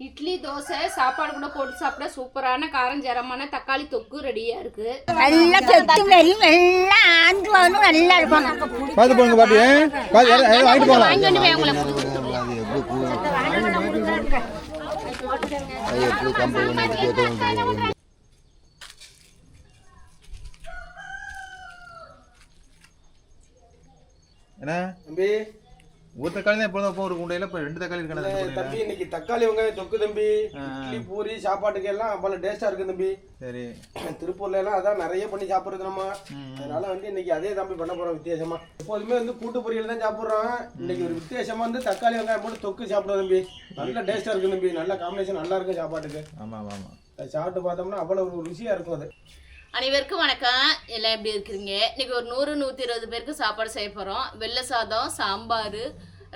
இட்லி தோசை சாப்பாடு கூட போட்டு சாப்பிட சூப்பரான காரஞ்சரமான தக்காளி தொக்கு ரெடியா இருக்கு. நல்லா கெட்டு வெறி வெள்ளம் ஆந்து வரணும் நல்லா இருக்கும். பார்த்து போங்க பாட்டி வாங்கிட்டு போகலாம் வாங்கி போய் வந்து கேட்க என்ன தம்பி ஒரு தக்காளி தான் எப்பொழுதும் வைப்போம் ஒரு குண்டையில இப்போ ரெண்டு தக்காளி இருக்கணும் தம்பி இன்னைக்கு தக்காளி வெங்காயம் தொக்கு தம்பி. இட்லி பூரி சாப்பாட்டுக்கு எல்லாம் அவ்வளவு டேஸ்டா இருக்கு தம்பி. சரி. திருப்பூர்ல எல்லாம் அதான் நிறைய பண்ணி சாப்பிடுறது நம்ம. அதனால வந்து இன்னைக்கு அதே தம்பி பண்ண போறோம் வித்தியாசமா. எப்போதுமே வந்து கூட்டு பொரியல் தான் சாப்பிடுறோம் இன்னைக்கு ஒரு வித்தியாசமா வந்து தக்காளி வெங்காயம் போட்டு தொக்கு சாப்பிடுவோம் தம்பி. நல்ல டேஸ்டா இருக்கு தம்பி. நல்ல காம்பினேஷன் நல்லா இருக்கும் சாப்பாட்டுக்கு. ஆமாம் ஆமாம் ஆமாம் அதை சாப்பிட்டு பார்த்தோம்னா அவ்வளவு ஒரு ருசியா இருக்கும் அது. அனைவருக்கும் வணக்கம். எல்லாம் எப்படி இருக்கிறீங்க? இன்னைக்கு ஒரு நூறு நூற்றி இருபது பேருக்கு சாப்பாடு செய்ய போகிறோம் வெள்ளை சாதம் சாம்பார்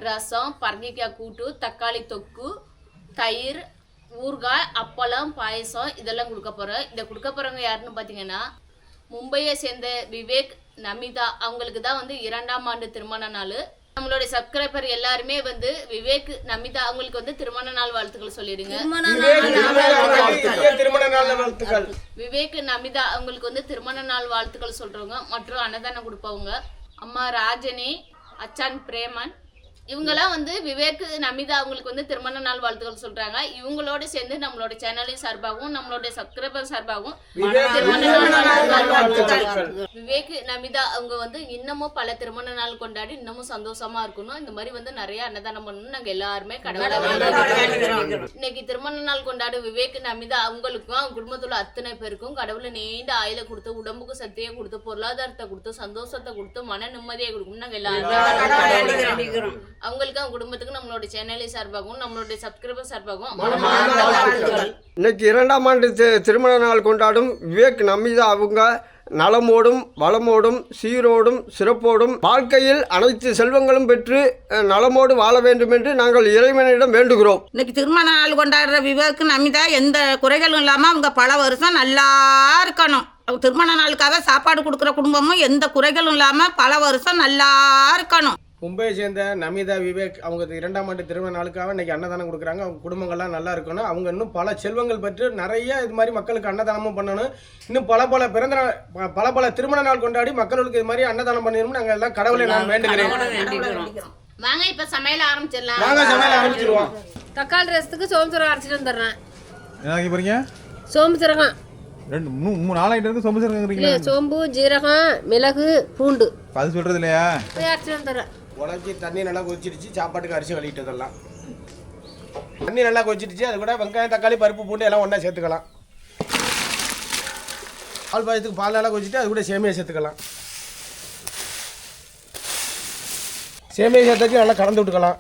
ரசம் பரங்கிக்காய் கூட்டு தக்காளி தொக்கு தயிர் ஊறுகாய் அப்பளம் பாயசம் இதெல்லாம் கொடுக்க போகிறோம் இதை கொடுக்க போகிறவங்க யாருன்னு பார்த்தீங்கன்னா மும்பையை சேர்ந்த விவேக் நமிதா. அவங்களுக்கு தான் வந்து இரண்டாம் ஆண்டு திருமண நாள். நம்மளுடைய சப்ஸ்கிரைபர் எல்லாருமே வந்து விவேக் நமிதா அவங்களுக்கு வந்து திருமண நாள் வாழ்த்துக்கள் சொல்லிடுங்க. திருமண நாள் வாழ்த்துக்கள். விவேக் நமிதா அவங்களுக்கு வந்து திருமண நாள் வாழ்த்துக்கள் சொல்றவங்க மற்றும் அன்னதானம் கொடுப்பவங்க. அம்மா ராஜினி அச்சான் பிரேமன் இவங்கெல்லாம் வந்து விவேக் நமிதா அவங்களுக்கு வந்து திருமண நாள் வாழ்த்துக்கள் சொல்றாங்க. இவங்களோட சேர்ந்து நம்மளோட சேனலின் சார்பாகவும் நம்மளோட சப்ஸ்கிரைபர் சார்பாகவும் விவேக் நமிதா அவங்க வந்து இன்னமும் பல திருமண நாள் கொண்டாடி இன்னமும் சந்தோஷமா இருக்கணும். இந்த மாதிரி வந்து நிறைய அன்னதானம் பண்ணணும் நாங்க எல்லாருமே கடவுளை. இன்னைக்கு திருமண நாள் கொண்டாடும் விவேக் நமிதா அவங்களுக்கும் அவங்க குடும்பத்துல அத்தனை பேருக்கும் கடவுளை நீண்ட ஆயுள கொடுத்து உடம்புக்கு சக்தியை கொடுத்து பொருளாதாரத்தை கொடுத்து சந்தோஷத்தை கொடுத்து மன நிம்மதியை கொடுக்கணும் நாங்க எல்லாருமே அவங்களுக்கு அவங்க குடும்பத்துக்கு நம்மளோட சேனலை சார்பாகவும் நம்மளுடைய சப்ஸ்கிரைபர் சார்பாகவும் வாழ்த்துக்கள். இன்னைக்கு இரண்டாம் ஆண்டு திருமண நாள் கொண்டாடும் விவேக் நமிதா அவங்க நலமோடும் வளமோடும் சீரோடும் சிறப்போடும் வாழ்க்கையில் அனைத்து செல்வங்களும் பெற்று நலமோடு வாழ வேண்டும் என்று நாங்கள் இறைவனிடம் வேண்டுகிறோம். இன்னைக்கு திருமண நாள் கொண்டாடுற விவேக் நமிதா எந்த குறைகளும் இல்லாமல் அவங்க பல வருஷம் நல்லா இருக்கணும். அவங்க திருமண நாளுக்காக சாப்பாடு கொடுக்குற குடும்பமும் எந்த குறைகளும் இல்லாமல் பல வருஷம் நல்லா இருக்கணும். மும்பையை சேர்ந்த நமிதா விவேக் அவங்க இரண்டாம் ஆண்டு திருமண நாளுக்காக இன்னைக்கு அன்னதானம் கொடுக்குறாங்க. அவங்க குடும்பங்கள்லாம் நல்லா இருக்கணும். அவங்க இன்னும் பல செல்வங்கள் பெற்று நிறைய இது மாதிரி மக்களுக்கு அன்னதானமும் பண்ணணும். இன்னும் பல பல பிறந்த நாள் பல பல திருமண நாள் கொண்டாடி மக்களுக்கு இது மாதிரி அன்னதானம் பண்ணிடணும் நாங்கள் எல்லாம் கடவுளை நான் வேண்டுகிறேன். வாங்க இப்ப சமையல் ஆரம்பிச்சிடலாம். நாங்கள் சமையல் ஆரம்பிச்சிருவோம். தக்காளி ரசத்துக்கு சோம்பு சீரகம் அரைச்சிட்டு வந்துடுறேன். என்ன வாங்கி போகிறீங்க சோம்பு சீரகம் ரெண்டு மூணு மூணு நாலு ஐட்டம் இருக்கு சொம்பு சேர்க்குறீங்களா சோம்பு ஜீரகம் மிளகு பூண்டு. அது சொல்கிறது இல்லையா? போய் அரைச்சிட்டு வந்துடுறேன். உடச்சி தண்ணி நல்லா கொதிச்சிடுச்சு சாப்பாட்டுக்கு அரிசி கழுவிட்டதெல்லாம் தண்ணி நல்லா கொதிச்சிடுச்சு அது கூட வெங்காயம் தக்காளி பருப்பு பூண்டு எல்லாம் ஒன்றா சேர்த்துக்கலாம். பால் பாயத்துக்கு பால் நல்லா கொதிச்சிட்டு அது கூட சேமியா சேர்த்துக்கலாம். சேமியா சேர்த்தாச்சு நல்லா கலந்து விட்டுக்கலாம்.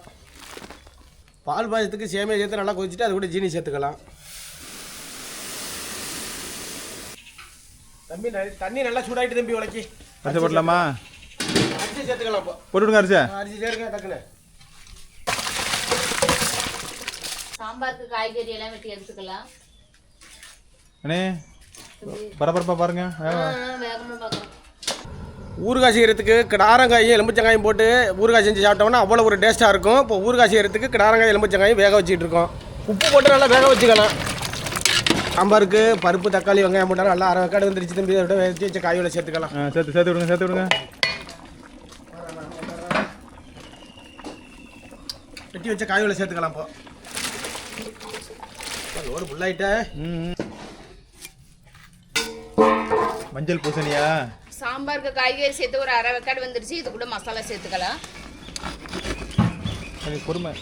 பால் பாயத்துக்கு சேமியா சேர்த்து நல்லா கொதிச்சிட்டு அது கூட ஜீனி சேர்த்துக்கலாம். தம்பி தண்ணி நல்லா சூடாகிட்டு தம்பி உலக்கி அரிசி போடலாமா? அரிசி சேர்த்துக்கலாம் போட்டு விடுங்க அரிசி அரிசி சேருங்க டக்குன்னு சாம்பாருக்கு காய்கறி எல்லாம் வெட்டி எடுத்துக்கலாம். அண்ணே பரபரப்பா பாருங்க. ஊறுகாய் செய்கிறதுக்கு கிடாரங்காயும் எலும்புச்சங்காயும் போட்டு ஊறுகாய் செஞ்சு சாப்பிட்டோம்னா அவ்வளோ ஒரு டேஸ்ட்டாக இருக்கும். இப்போ ஊறுகாய் செய்கிறதுக்கு கிடாரங்காய் எலும்புச்சங்காயும் வேக வச்சுட்டு இருக்கோம். உப்பு போட்டு நல்லா வேக வச்சுக்கலாம். சாம்பாருக்கு பருப்பு தக்காளி வெங்காயம் போட்டாலும் நல்லா அரை வெக்காடு வந்துருச்சு தம்பி. அதை விட வேக வச்ச காயோட சேர்த்துக்கலாம். சேர்த்து சேர்த்து விடுங்க சேர்த்து விடுங்க. வெட்டி வச்ச காயோட சேர்த்துக்கலாம் இப்போ லோடு ம். மஞ்சள் பூசணியா? சாம்பாருக்கு காய்கறி சேர்த்து ஒரு அரை வெக்காடு வந்துருச்சு இது கூட மசாலா சேர்த்துக்கலாம். கொஞ்சம் பொறுமை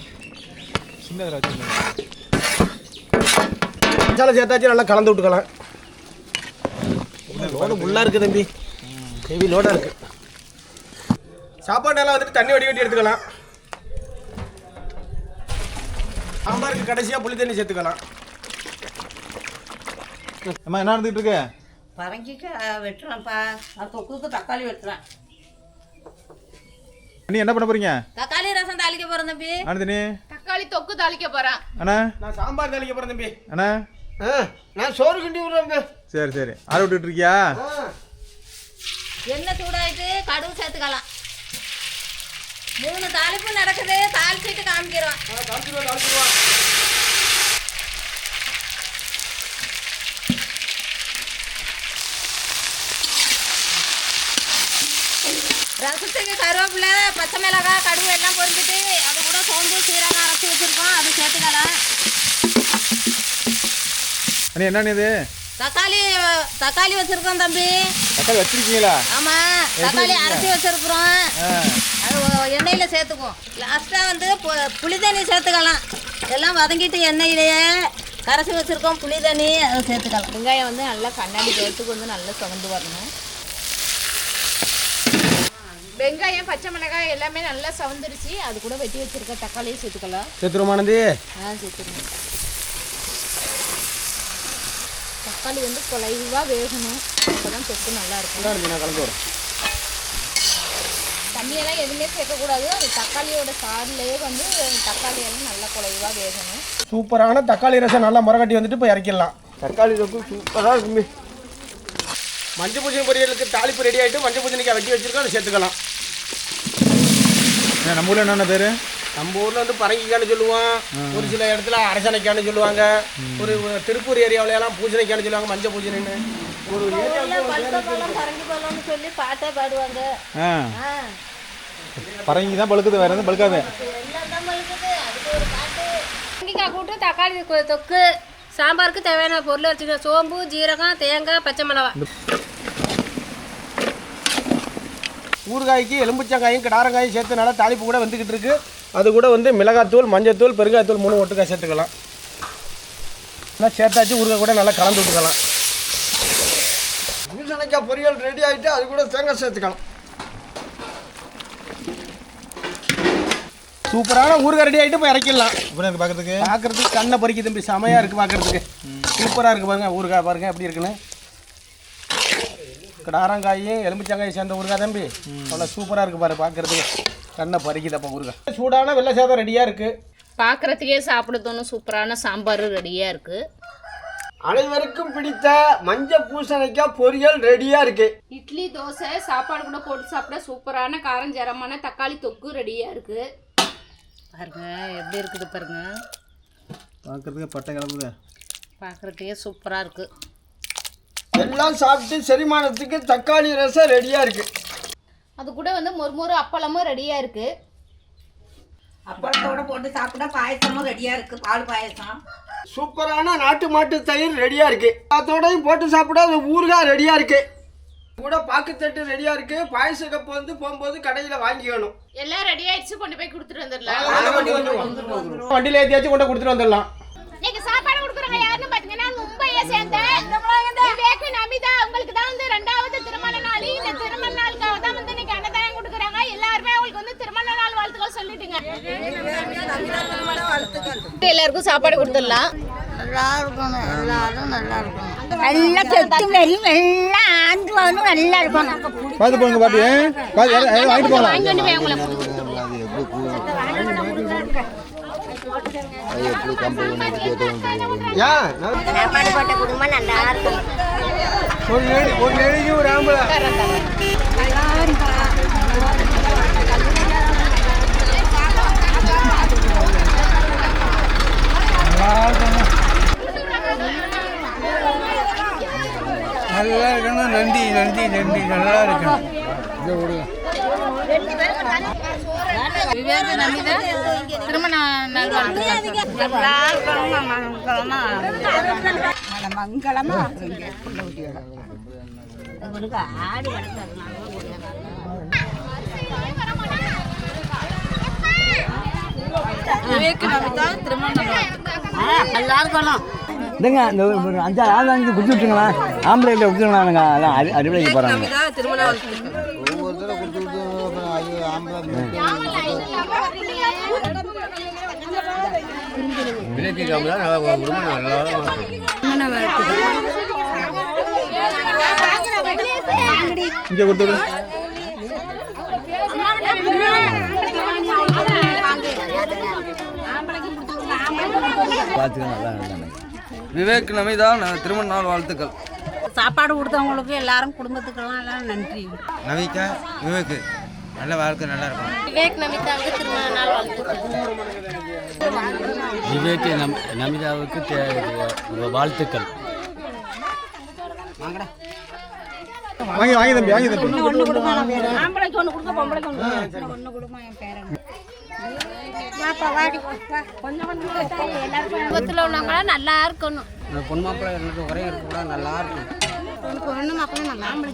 வச்சுருந்தேன். மசாலா சேர்த்தாச்சு நல்லா கலந்து விட்டுக்கலாம். லோடு ஃபுல்லாக இருக்குது தம்பி. ஹெவி லோடாக இருக்குது சாப்பாடு எல்லாம் வந்துட்டு தண்ணி வடி வெட்டி எடுத்துக்கலாம். சாம்பாருக்கு கடைசியாக புளி தண்ணி சேர்த்துக்கலாம். அம்மா என்ன நடந்துகிட்டு இருக்கு பரங்கிக்காய் வெட்டுறேன்ப்பா. அது தொக்குக்கு தக்காளி வெட்டுறேன். நீ என்ன பண்ண போறீங்க? தக்காளி ரசம் தாளிக்க போகிறேன் தம்பி. ஆனந்தினி தக்காளி தொக்கு தாளிக்க போறேன். அண்ணா? நான் சாம்பார் தாளிக்க போகிறேன் தம்பி. அண்ணா? நான் சோறு கிண்டி விடுறேன் சரி சரி. ஆற விட்டுட்டு இருக்கியா? எண்ணெய் சூடாயிட்டு கடுகு சேர்த்துக்கலாம். மூணு தாளிப்பு நடக்குது. தாளிச்சிட்டு காமிக்கிறோம். தாளிச்சிருவா தாளிச்சிருவா ரசத்துக்கு கருவேப்பிலை பச்சை மிளகாய் கடுகு எல்லாம் பொறிஞ்சிட்டு அது கூட சோம்பு சீரகம் அரைச்சி வச்சிருக்கோம். அது சேர்த்துக்கலாம் அண்ணே என்னண்ணே இது? தக்காளி தக்காளி வச்சிருக்கோம் தம்பி. தக்காளி வச்சுருக்கீங்களா? ஆமாம் தக்காளி அரைச்சி வச்சிருக்கிறோம். எண்ணெயில சேர்த்துக்குவோம் லாஸ்ட்டாக வந்து பு- புளி தண்ணி சேர்த்துக்கலாம். எல்லாம் வதங்கிட்டு எண்ணெயிலேயே கரைச்சி வச்சிருக்கோம். புளி தண்ணி அதை சேர்த்துக்கலாம். வெங்காயம் வந்து நல்லா கண்ணாடி பழத்துக்கு வந்து நல்லா சுகந்து வரணும். வெங்காயம் பச்சை மிளகாய் எல்லாமே நல்லா சவந்துருச்சு அது கூட வெட்டி வச்சிருக்க தக்காளியும் சேர்த்துக்கலாம். சேர்த்துருமானது ஆ சேர்த்துக்கணும் தக்காளி வந்து குலைவாக வேகணும். அப்பதான் தொக்கு நல்லா இருக்கும். நான் கலந்து வரேன் தண்ணியெல்லாம் எதுவுமே சேர்க்கக்கூடாது. அது தக்காளியோட சாறுலேயே வந்து தக்காளி எல்லாம் நல்லா குலைவாக வேகணும். சூப்பரான தக்காளி ரசம் நல்லா முறகட்டி வந்துட்டு இப்போ இறக்கிடலாம் தக்காளி தொக்கு சூப்பராக இருக்குமே. மஞ்சள் பூசணி பொரியலுக்கு தாளிப்பு ரெடி ஆகிட்டு மஞ்சள் பூசணிக்காய் வெட்டி வச்சிருக்கோம் அதை சேர்த்துக்கலாம். நம்ம ஊரில் என்னென்ன பேர்? நம்ம ஊரில் வந்து பரங்கிக்கான்னு சொல்லுவோம் ஒரு சில இடத்துல அரசனைக்கான்னு சொல்லுவாங்க ஒரு திருப்பூர் ஏரியாவுல எல்லாம் பூசணிக்கான்னு சொல்லுவாங்க மஞ்சள் பூசணின்னு ஒரு சொல்லி பாட்டே பாடுவாங்க. பரங்கி தான் பழுக்குது வேறு எதுவும் பழுக்காது. வெங்காய் கூட்டு தக்காளி தொக்கு சாம்பாருக்கு தேவையான பொருள் வச்சுக்கணும். சோம்பு ஜீரகம் தேங்காய் பச்சை மிளகாய். ஊறுகாய்க்கு எலும்புச்சங்காயும் கிடாரங்காயும் சேர்த்து நல்லா தாளிப்பு கூட வந்துக்கிட்டு இருக்கு. அது கூட வந்து மிளகாத்தூள் மஞ்சத்தூள் பெருங்காயத்தூள் மூணு ஒட்டுக்காய் சேர்த்துக்கலாம். நல்லா சேர்த்தாச்சு ஊறுகாய் கூட நல்லா கலந்து விட்டுக்கலாம். பூசணிக்காய் பொரியல் ரெடி ஆகிட்டு அது கூட தேங்காய் சேர்த்துக்கலாம். சூப்பரான ஊறுகாய் ரெடி ஆகிட்டு இப்போ இறக்கிடலாம். இப்போ எனக்கு பார்க்கறதுக்கு? பார்க்கறதுக்கு கண்ணை பறிக்க தம்பி செமையாக இருக்குது பார்க்கறதுக்கு. சூப்பராக இருக்குது பாருங்க ஊறுகாய் பாருங்க எப்படி இருக்குன்னு. கிடாரங்காயும் எலுமிச்சங்காயும் சேர்ந்த ஊறுகாய் தம்பி. அவ்வளோ சூப்பராக இருக்குது பாரு பார்க்கறதுக்கு. கண்ணை பறிக்குதப்பா ஊறுகாய். சூடான வெள்ளை சாதம் ரெடியாக இருக்குது பார்க்குறதுக்கே சாப்பிட தோணும் சூப்பரான சாம்பார் ரெடியாக இருக்குது அனைவருக்கும் பிடித்த மஞ்சள் பூசணிக்காய் பொரியல் ரெடியாக இருக்கு. இட்லி தோசை சாப்பாடு கூட போட்டு சாப்பிட சூப்பரான காரஞ்சரமான தக்காளி தொக்கு ரெடியாக இருக்குது பாருங்க எப்படி இருக்குது பாருங்க. பார்க்கறதுக்கு பட்டை கிளம்புது. பார்க்குறதுக்கே சூப்பராக இருக்குது எல்லாம் சாப்பிட்டு செரிமானத்துக்கு தக்காளி ரசம் ரெடியாக இருக்கு. அது கூட வந்து மொறுமொறு அப்பளமும் ரெடியாக இருக்குது அப்பளத்தோட போட்டு சாப்பிட்டா பாயசமும் ரெடியாக இருக்குது பால் பாயசம். சூப்பரான நாட்டு மாட்டு தயிர் ரெடியாக இருக்கு. அதோடையும் போட்டு சாப்பிட அது ஊறுகாய் ரெடியாக இருக்கு. கூட பாக்குத்தட்டு ரெடியாக இருக்கு. பாயச கப்பு வந்து போகும்போது கடையில் வாங்கிக்கணும். எல்லாம் ரெடி ஆயிடுச்சு கொண்டு போய் கொடுத்துட்டு வந்துடலாம். வண்டியில் ஏற்றியாச்சும் கொண்டு கொடுத்துட்டு வந்துடலாம். இன்னைக்கு சாப்பாடு கொடுக்குறவங்க யாருன்னு பாத்தீங்கன்னா மும்பையை சேர்ந்த நமிதா உங்களுக்கு தான் வந்து ரெண்டாவது திருமண நாள். இந்த திருமண நாளுக்காக தான் வந்து இன்னைக்கு அன்னதானம் கொடுக்குறாங்க. எல்லாருமே அவங்களுக்கு வந்து திருமண நாள் வாழ்த்துக்கள் சொல்லிட்டுங்க. எல்லாருக்கும் சாப்பாடு கொடுத்துடலாம். நல்லா இருக்கணும். எல்லாரும் நல்லா இருக்கணும். நல்லா கெட்டு வெறும் எல்லாம் ஆண்டு வரணும் நல்லா பார்த்து போங்க பாட்டி வாங்கிட்டு போகலாம் இருக்கும் ஒரு லேடி ஒரு லேடிக்கு ஒரு ஆம்பளை நல்லா இருக்கணும் நன்றி நன்றி நன்றி. நல்லா இருக்கணும் நல்லா இருக்கணும் மங்களமா ஆடி விவேக் நம்பிதா திருமண நாள் வாழ்த்துக்கள் நல்லா இருக்கணும் இல்லைங்க இந்த ஒரு அஞ்சாறு ஆள் வாங்கி கொடுத்து விட்டுங்களா ஆம்பளைல விட்டுங்களாங்க எல்லாம் அடி அடிப்படைக்கு போகிறாங்க இங்கே கொடுத்துடு பார்த்துக்க நல்லா நல்லா விவேக் நமிதா நான் திருமண நாள் வாழ்த்துக்கள். சாப்பாடு கொடுத்தவங்களுக்கு எல்லாரும் குடும்பத்துக்கெல்லாம் எல்லாம் நன்றி. நவிகா விவேக்கு நல்ல வாழ்க்கை நல்லா இருக்கும் விவேக் நமிதாவுக்கு திருமண நாள் வாழ்த்துக்கள். விவேக் நம் நமிதாவுக்கு வாழ்த்துக்கள். வாங்கி வாங்கி தம்பி வாங்கி தம்பி. ஆம்பளைக்கு ஒன்று கொடுக்க பொம்பளைக்கு ஒன்று ஒன்று கொடுமா என் பேரன். குடும்பத்தில் உள்ளவங்களாம் நல்லா இருக்கணும். பொண்ணு மாப்பிள்ளை ஒரே கூட நல்லா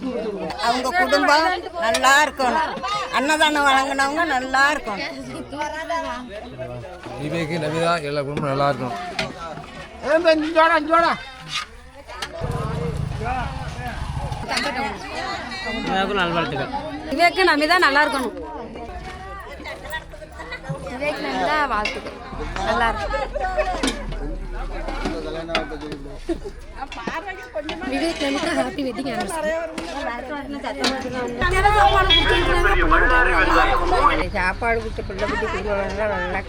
கொடுத்துருவோம் அவங்க குடும்பம் நல்லா இருக்கணும். அன்னதானம் வழங்கினவங்க நல்லா இருக்கணும். விவேக்கு நமிதா எல்லா குடும்பம் நல்லா இருக்கும் நல்வாழ்த்துக்கள். விவேக்கு நல்லா இருக்கணும். விவேக் வாழ்த்துக்கள். நல்லா விவேக் நம்பிக்கா ஹாப்பி வெட்டிங் சாப்பாடு கொடுத்த பிள்ளை பிடி குடும்பம் நல்லா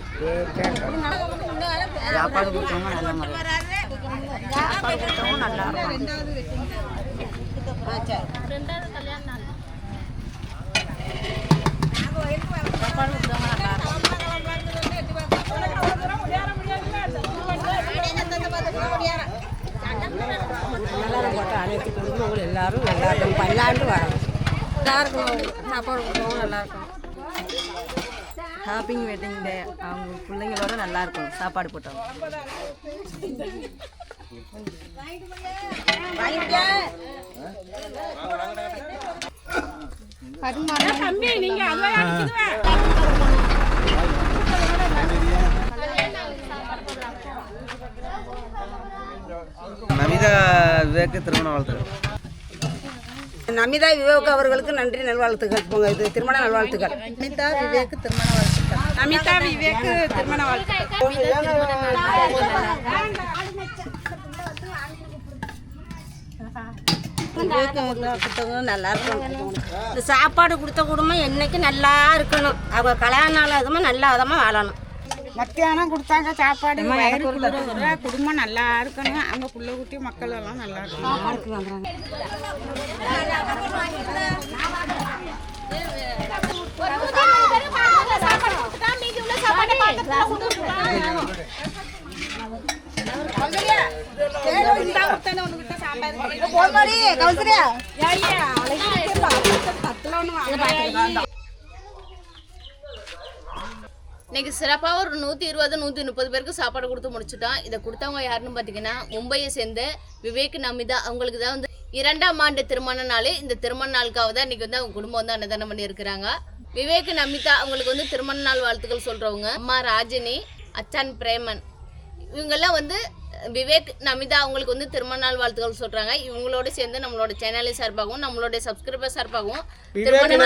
சாப்பாடு கொடுத்தவங்க நல்ல முறை. சாப்பாடு கொடுத்தவங்க நல்லா இருக்கும். நல்லா போட்டோம் அனைத்து குடும்பங்களும் எல்லாரும் நல்லா இருக்கும் பல்லாண்டு வரணும் நல்லா சாப்பாடு கொடுக்கவும் நல்லா இருக்கும் ஹாப்பிங் வெட்டிங் டே அவங்க பிள்ளைங்களோட நல்லா இருக்கும் சாப்பாடு போட்டவங்க நமிதா விவேக்கு திருமண வாழ்த்துக்கள். நமிதா விவேக் அவர்களுக்கு நன்றி நல்வாழ்த்துக்கள். உங்க இது திருமண நல்வாழ்த்துக்கள். நமிதா விவேக் திருமண வாழ்த்துக்கள். நமிதா விவேக் திருமண வாழ்த்துக்கள். நல்லா இருக்கணும் இந்த சாப்பாடு கொடுத்த குடும்பம் என்னைக்கு நல்லா இருக்கணும். அவங்க கல்யாண நாள் அதுமா நல்லா விதமாக வாழணும். மத்தியானம் கொடுத்தாங்க சாப்பாடு வயிறு குளிர குடும்பம் நல்லா இருக்கணும் அவங்க புள்ள குட்டி மக்கள் எல்லாம் நல்லா இருக்கணும் இன்னைக்கு சிறப்பாக ஒரு நூற்றி இருபது நூற்றி முப்பது பேருக்கு சாப்பாடு கொடுத்து முடிச்சுட்டோம். இதை கொடுத்தவங்க யாருன்னு பார்த்தீங்கன்னா மும்பையை சேர்ந்த விவேக் நமிதா அவங்களுக்கு தான் வந்து இரண்டாம் ஆண்டு திருமண நாள். இந்த திருமண நாளுக்காக தான் இன்னைக்கு வந்து அவங்க குடும்பம் வந்து அன்னதானம் பண்ணியிருக்கிறாங்க. விவேக் நமிதா அவங்களுக்கு வந்து திருமண நாள் வாழ்த்துக்கள் சொல்கிறவங்க அம்மா ராஜினி அச்சான் பிரேமன். இவங்கெல்லாம் வந்து விவேக் நமிதா அவங்களுக்கு வந்து திருமண நாள் வாழ்த்துக்கள் சொல்கிறாங்க இவங்களோட சேர்ந்து நம்மளோட சேனலை சார்பாகவும் நம்மளுடைய சப்ஸ்கிரைபர் சார்பாகவும் திருமண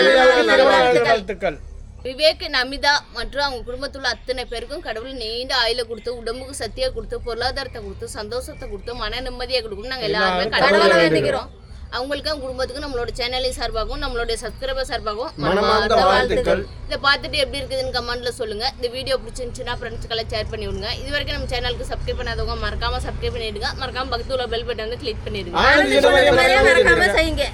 வாழ்த்துக்கள். விவேக் நமிதா மற்றும் அவங்க குடும்பத்தில் உள்ள அத்தனை பேருக்கும் கடவுள் நீண்ட ஆயுள கொடுத்து உடம்புக்கு சக்தியை கொடுத்து பொருளாதாரத்தை கொடுத்து சந்தோஷத்தை கொடுத்து மன நிம்மதியை கொடுக்கணும் நாங்கள் எல்லாருமே கடவுளை வேண்டிக்கிறோம் அவங்களுக்கு அவங்க குடும்பத்துக்கு நம்மளோட சேனலை சார்பாகவும் நம்மளுடைய சப்ஸ்கிரைபர் சார்பாகவும் மனமார்ந்த வாழ்த்துக்கள். இதை பார்த்துட்டு எப்படி இருக்குதுன்னு கமெண்ட்ல சொல்லுங்க. இந்த வீடியோ பிடிச்சிருந்துச்சுன்னா ஃப்ரெண்ட்ஸ்க்கெல்லாம் ஷேர் பண்ணி விடுங்க. இது வரைக்கும் நம்ம சேனலுக்கு சப்ஸ்கிரைப் பண்ணாதவங்க மறக்காம சப்ஸ்கிரைப் பண்ணிடுங்க. மறக்காம பக்கத்துல உள்ள பெல் பட்டன் வந்து கிளிக் பண்ணிடுங்க மறக்காம செய்யுங்க.